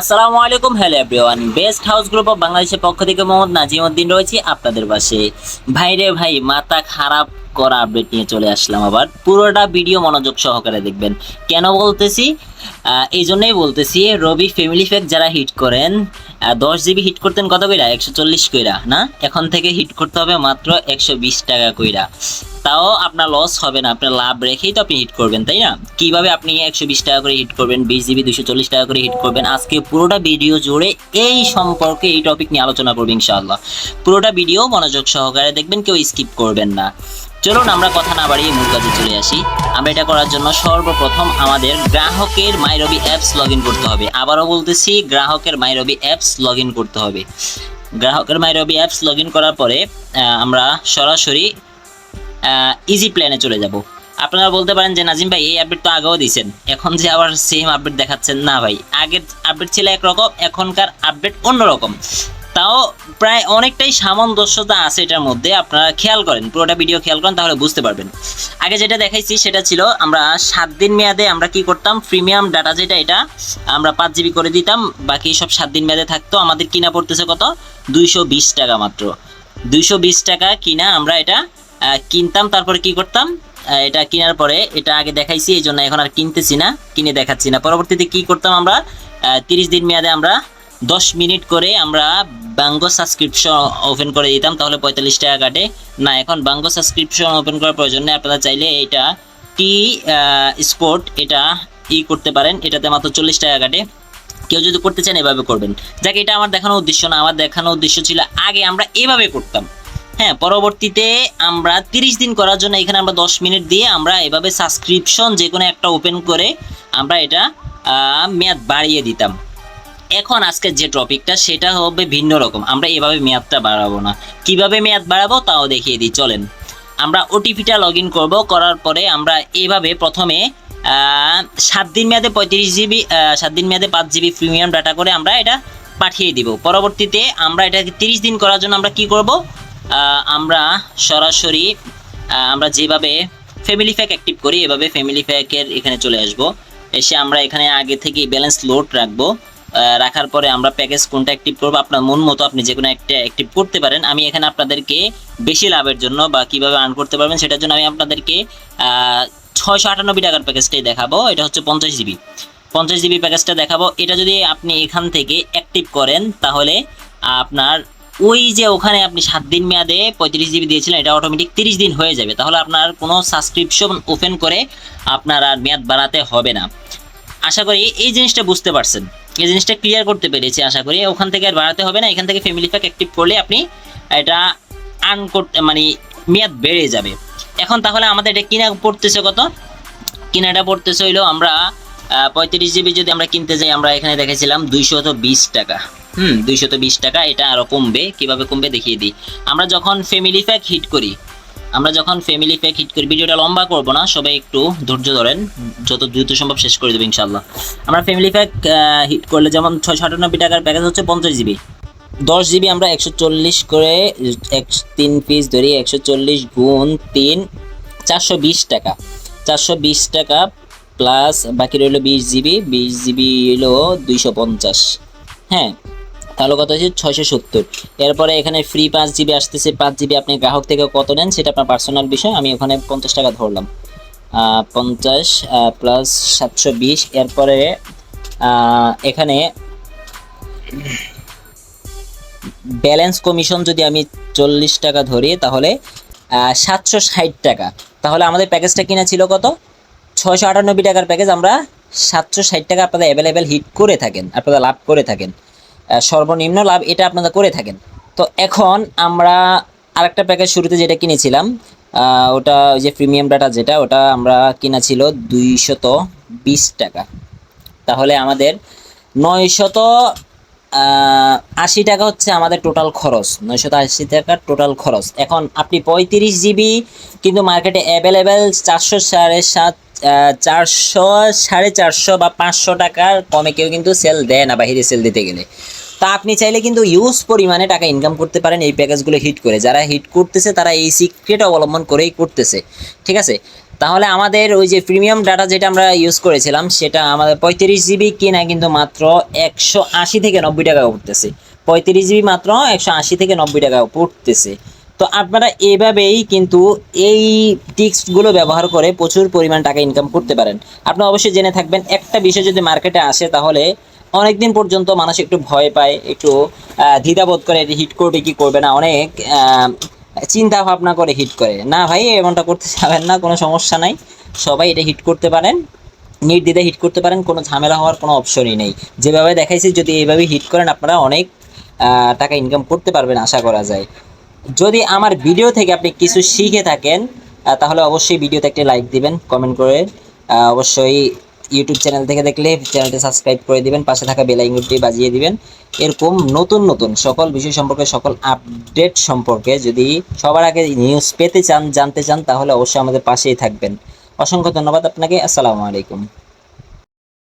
আসসালামু আলাইকুম, hello everyone. Best house group of বাংলাদেশের পক্ষ থেকে মোহাম্মদ নাজিমউদ্দিন রয়েছে আপনাদের পাশে। ভাইরে ভাই, মাথা খারাপ করা আপডেট নিয়ে চলে আসলাম আবার। পুরোটা ভিডিও মনোযোগ সহকারে দেখবেন। কেন বলতেছি? এই জন্যই বলতেছি, রবি ফ্যামিলি প্যাক যারা হিট করেন দশ জিবি হিট করতেন কত কইরা? একশো চল্লিশ কইরা, না? এখন থেকে হিট করতে হবে মাত্র একশো বিশ টাকা কইরা। তাও আপনার লস হবে না, আপনার লাভ রেখেই তো আপনি হিট করবেন, তাই না? কীভাবে আপনি একশো বিশ টাকা করে হিট করবেন, বিশ জিবি দুশো চল্লিশ টাকা করে হিট করবেন? আজকে পুরোটা ভিডিও জুড়ে এই সম্পর্কে এই টপিক নিয়ে আলোচনা করব ইনশাআল্লাহ। পুরোটা ভিডিও মনোযোগ সহকারে দেখবেন, কেউ স্কিপ করবেন না। চলুন আমরা কথা না বাড়িয়ে মূল কাজে চলে আসি। আমরা এটা করার জন্য সর্বপ্রথম আমাদের গ্রাহকের মাইরবি অ্যাপস লগ করতে হবে। আবারও বলতেছি, গ্রাহকের মাইরবি অ্যাপস লগ করতে হবে। গ্রাহকের মাইরবি অ্যাপস লগ করার পরে আমরা সরাসরি ইজি প্ল্যানে চলে যাব। আপনারা বলতে পারেন যে, নাজিম ভাই, এই আপডেট তো আগেও দিয়েছেন। এখন যে আবার সেম আপডেট দেখাচ্ছেন, না ভাই। আগের আপডেট ছিল একরকম, এখনকার আপডেট অন্যরকম। তাও প্রায় অনেকটাই সামঞ্জস্যতা আছে এটার মধ্যে। আপনারা খেয়াল করেন, পুরোটা ভিডিও খেয়াল করেন তাহলে বুঝতে পারবেন। আগে যেটা দেখাইছি সেটা ছিল আমরা সাত দিন মেয়াদে আমরা কি করতাম প্রিমিয়াম ডাটা যেটা এটা, আমরা পাঁচ জিবি করে দিতাম, বাকি সব সাত দিন মেয়াদে থাকতো। আমাদের কিনা পড়তেছে কত? দুইশো বিশ টাকা মাত্র। দুইশো বিশ টাকা কিনা আমরা এটা কিনতাম, তারপরে কি করতাম? এটা কেনার পরে এটা আগে দেখাইছি, এই জন্য এখন আর কিনতেছি না, কিনে দেখাচ্ছি না। পরবর্তীতে কি করতাম আমরা? তিরিশ দিন মেয়াদে আমরা দশ মিনিট করে আমরা বাঙ্গো সাবস্ক্রিপশন ওপেন করে দিতাম, তাহলে পঁয়তাল্লিশ টাকা কাটে। না, এখন বাঙ্গো সাবস্ক্রিপশন ওপেন করার প্রয়োজন নেই, আপনারা চাইলে এটা টি স্পোর্ট এটা ই করতে পারেন, এটাতে মাত্র চল্লিশ টাকা কাটে। কেউ যদি করতে চান, এভাবে করবেন। যাকে, এটা আমার দেখানোর উদ্দেশ্য না, আমার দেখানোর উদ্দেশ্য ছিল আগে আমরা এভাবে করতাম। হ্যাঁ পরবর্তীতে আমরা তিরিশ দিন করার জন্য এখানে আমরা দশ মিনিট দিয়ে আমরা এভাবে সাবস্ক্রিপশন যে কোনো একটা ওপেন করে আমরা এটা মেয়াদ বাড়িয়ে দিতাম। এখন আজকের যে টপিকটা, সেটা হবে ভিন্ন রকম। আমরা এভাবে মেয়াদটা বাড়াবো না। কীভাবে মেয়াদ বাড়াবো, তাও দেখিয়ে দিই। চলেন। আমরা ওটিপিটা লগ ইন করব, করার পরে আমরা এভাবে প্রথমে সাত দিন মেয়াদে পঁয়ত্রিশ জিবি সাত দিন মেয়াদে পাঁচ জিবি প্রিমিয়াম ডাটা করে আমরা এটা পাঠিয়ে দিব। পরবর্তীতে আমরা এটাকে তিরিশ দিন করার জন্য আমরা কি করব? আমরা সরাসরি আমরা যেভাবে ফ্যামিলি প্যাক অ্যাক্টিভ করি, এভাবে ফ্যামিলি প্যাকের এখানে চলে আসব। এসে আমরা এখানে আগে থেকেই ব্যালেন্স লোড রাখব। রাখার পরে আমরা প্যাকেজ কোনটা অ্যাক্টিভ করব, আপনার মন মতো আপনি যে কোনো একটা অ্যাক্টিভ করতে পারেন। আমি এখানে আপনাদেরকে বেশি লাভের জন্য বা কীভাবে আর্ন করতে পারবেন সেটার জন্য আমি আপনাদেরকে ছয়শো আটানব্বই টাকার প্যাকেজটাই দেখাবো। এটা হচ্ছে পঞ্চাশ জিবি পঞ্চাশ জিবি প্যাকেজটা দেখাবো। এটা যদি আপনি এখান থেকে অ্যাক্টিভ করেন, তাহলে আপনার ওই যে ওখানে আপনি সাত দিন মেয়াদে পঁয়ত্রিশ জিবি দিয়েছিলেন, এটা অটোমেটিক তিরিশ দিন হয়ে যাবে। তাহলে আপনার কোনো সাবস্ক্রিপশন ওপেন করে আপনার আর মেয়াদ বাড়াতে হবে না। আশা করি এই জিনিসটা বুঝতে পারছেন। এই জিনিসটা ক্লিয়ার করতে পেরেছি আশা করি। ওখান থেকে আর বাড়াতে হবে না, এখান থেকে ফ্যামিলি প্যাক অ্যাক্টিভ করলে আপনি এটা আর্ন করতে মানে মেয়াদ বেড়ে যাবে। এখন তাহলে আমাদের এটা কিনা পড়তেছে কত? কিনাটা পড়তেছে হইল আমরা পঁয়ত্রিশ জিবি যদি আমরা কিনতে যাই, আমরা এখানে দেখেছিলাম দুইশত বিশ টাকা। হুম, দুইশত বিশ টাকা, এটা আরও কমবে। কীভাবে কমবে দেখিয়ে দিই। আমরা যখন ফ্যামিলি প্যাক হিট করি আমরা যখন ফ্যামিলি প্যাক হিট করি ভিডিওটা লম্বা করব না, সবাই একটু ধৈর্য ধরেন, যত দ্রুত সম্ভব শেষ করে দেবো ইনশাল্লাহ আমরা ফ্যামিলি প্যাক হিট করলে যেমন ছয়শো আটানব্বই টাকার প্যাকেজ হচ্ছে পঞ্চাশ জিবি দশ জিবি আমরা একশো চল্লিশ করে এক, তিন পিস ধরি, একশো চল্লিশ গুণ তিন, চারশো বিশ টাকা। চারশো বিশ টাকা প্লাস বাকি রইল বিশ জিবি বিশ জিবি হলো দুইশো পঞ্চাশ। হ্যাঁ তাহলে কত হচ্ছে ছয়শো সত্তর। এরপরে এখানে ফ্রি পাঁচ জিবি আসতেছে। পাঁচ জিবি আপনি গ্রাহক থেকে কত নেন? সেটা আপনার পার্সোনাল বিষয়। আমি ওখানে পঞ্চাশ টাকা ধরলাম। পঞ্চাশ প্লাস সাতশো বিশ। এরপরে এখানে ব্যালেন্স কমিশন যদি আমি চল্লিশ টাকা ধরি, তাহলে সাতশো ষাট টাকা। তাহলে আমাদের প্যাকেজটা কিনা ছিল কত? ছয়শো আটানব্বই টাকার প্যাকেজ আমরা সাতশো ষাট টাকা আপনাদের অ্যাভেলেবেল হিট করে থাকেন আপনারা লাভ করে থাকেন। সর্বনিম্ন লাভ এটা আপনারা করে থাকেন। তো এখন আমরা আরেকটা প্যাকেজ শুরুতে যেটা কিনেছিলাম ওটা ওই যে প্রিমিয়াম ডাটা যেটা, ওটা আমরা কিনা ছিল দুইশত বিশ টাকা। তাহলে আমাদের নয়শত আশি টাকা হচ্ছে আমাদের টোটাল খরচ। নয়শত আশি টাকা টোটাল খরচ। এখন আপনি পঁয়ত্রিশ জিবি কিন্তু মার্কেটে অ্যাভেলেবেল চারশো সাড়ে সাত চারশো সাড়ে চারশো বা পাঁচশো টাকার কমে কেউ কিন্তু সেল দেয় না, বাহিরে সেল দিতে গেলে। তা আপনি চাইলে কিন্তু ইউজ পরিমাণে টাকা ইনকাম করতে পারেন এই প্যাকেজগুলো হিট করে। যারা হিট করতেছে, তারা এই সিক্রেট অবলম্বন করেই করতেছে। ঠিক আছে? তাহলে আমাদের ওই যে প্রিমিয়াম ডাটা যেটা আমরা ইউজ করেছিলাম, সেটা আমাদের পঁয়ত্রিশ জিবি কিনা কিন্তু মাত্র একশো আশি থেকে নব্বই টাকা পড়তেছে। পঁয়ত্রিশ জিবি মাত্র একশো আশি থেকে নব্বই টাকা পড়তেছে। তো আপনারা এভাবেই কিন্তু এই টিক্সগুলো ব্যবহার করে প্রচুর পরিমাণ টাকা ইনকাম করতে পারেন। আপনি অবশ্যই জেনে থাকবেন, একটা বিষয় যদি মার্কেটে আসে, তাহলে অনেকদিন পর্যন্ত মানুষ একটু ভয় পায়, একটু দ্বিধাবোধ করে হিট করবে কি করবে না, অনেক চিন্তা ভাবনা করে হিট করে। না ভাই, এমনটা করতে যাবেন না, কোনো সমস্যা নাই। সবাই এটা হিট করতে পারেন, নির্দ্বিধায় হিট করতে পারেন, কোনো ঝামেলা হওয়ার কোনো অপশনই নেই। যেভাবে দেখাইছি, যদি এইভাবে হিট করেন, আপনারা অনেক টাকা ইনকাম করতে পারবেন, আশা করা যায়। যদি আমার ভিডিও থেকে আপনি কিছু শিখে থাকেন তাহলে অবশ্যই ভিডিওতে একটি লাইক দিবেন কমেন্ট করে অবশ্যই ইউটিউব চ্যানেল থেকে দেখলে চ্যানেলটি সাবস্ক্রাইব করে দিবেন, পাশে থাকা বেল আইকনটি বাজিয়ে দিবেন। এরকম নতুন নতুন সকল বিষয় সম্পর্কে, সকল আপডেট সম্পর্কে যদি সবার আগে নিউজ পেতে চান, জানতে চান, তাহলে অবশ্যই আমাদের পাশেই থাকবেন। অসংখ্য ধন্যবাদ আপনাকে, আসসালামু আলাইকুম।